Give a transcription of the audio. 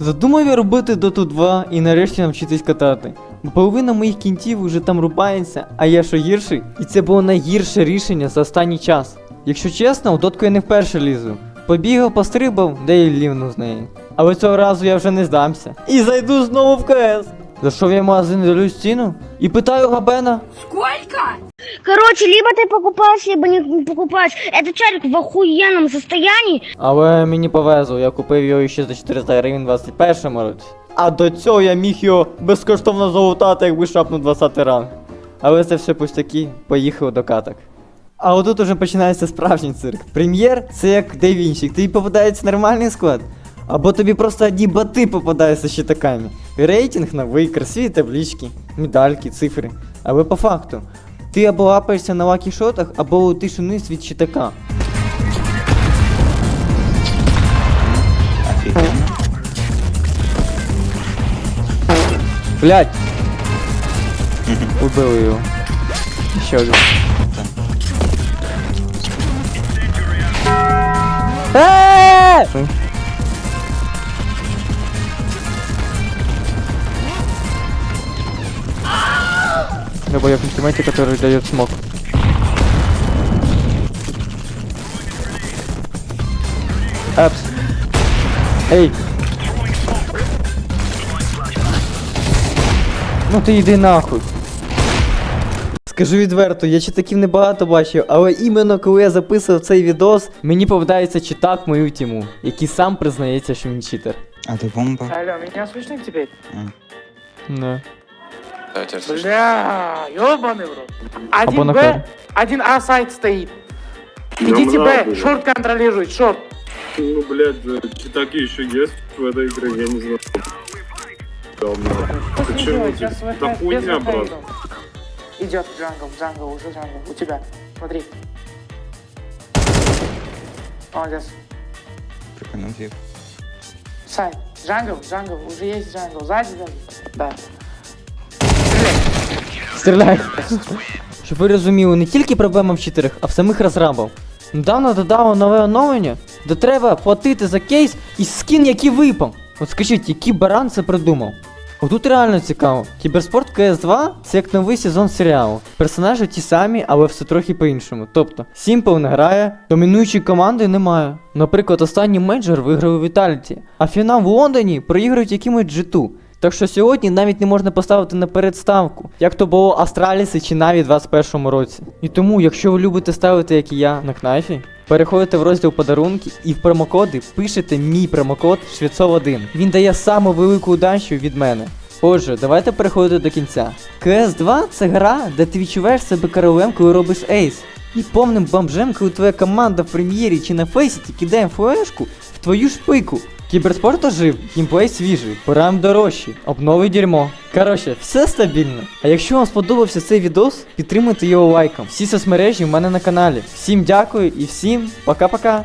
Задумав я робити Доту 2 і нарешті навчитись катати. Бо половина моїх кінтів уже там рубається, а я що гірший, і це було найгірше рішення за останній час. Якщо чесно, у дотку я не вперше лізу. Побігав, пострибав, де й лівну з неї. Але цього разу я вже не здамся. І зайду знову в КС. Зайшов я в магазин дивлюсь ціну і питаю Габена. Короче, либо ты покупаешь, либо не покупаешь. Этот чарик в охуенном состоянии. Але мені повезло, я купив його ще за 400 гривень 21 році. А до цього я міг його безкоштовно залутати, якби шапнув 20 ранг. Але це все пустяки, поїхав до каток. А отут уже починається справжній цирк. Прем'єр це як Дейвінчик, тобі попадається нормальний склад. Або тобі просто одні бати попадаються щитаками. Рейтинг новий, красиві таблички, медальки, цифри. Але по факту, ти або лапаєшся на лакі-шотах, або летиш униз від щитака. Блять! Убили його. Ще один. Эээ! Я боек инструменте, который дает смог. Эпс. Ей! Ну ти йди нахуй. Скажу відверто, я читаків небагато бачив, але іменно коли я записував цей відос, мені попадається читак в мою тіму, який сам признається, що він читер. А ты бомба? Алло, меня слышно теперь? Не. Да, теперь слышно. Бля, ёбаный в рот. Або Один на Б, каре. один А сайт стоит. Идите Б, шорт контролирует, шорт. Ну, блядь, да, читаки еще есть в этой игре, я не знаю. Что с ним делать? Да хуйня, брат. Идет джангл, джангл, уже джангл. У тебя. Смотри. Молодец. Сайт. Джангл, джангл, уже есть джангл. Сзади, сзади. Да. Стріляй! Щоб ви розуміли, не тільки проблема в читерах, а в самих розрабах. Недавно додало нове оновлення, де треба платити за кейс і скін, який випав. От скажіть, який баран це придумав? Отут реально цікаво. Кіберспорт CS2 це як новий сезон серіалу. Персонажі ті самі, але все трохи по-іншому. Тобто, Сімпл не грає, домінуючої команди немає. Наприклад, останній менеджер виграв у Віталіті, а фінал в Лондоні проігрують якимось G2. Так що сьогодні навіть не можна поставити наперед ставку, як то було Астраліси чи Наві в 21 році. І тому, якщо ви любите ставити, як і я, на кнайфі, переходите в розділ подарунки і в промокоди пишете мій промокод Швецов1. Він дає саму велику удачу від мене. Отже, давайте переходити до кінця. CS2 це гра, де ти відчуваєш себе королем, коли робиш ейс. І повним бомжем, коли твоя команда в прем'єрі чи на фейсіті кидає флешку твою шпику. Кіберспорт ожив, гімплей свіжий, порам дорожчі, обнови дерьмо. Коротше, все стабільно. А якщо вам сподобався цей відос, підтримуйте його лайком. Всі соцмережі в мене на каналі. Всім дякую і всім пока-пока.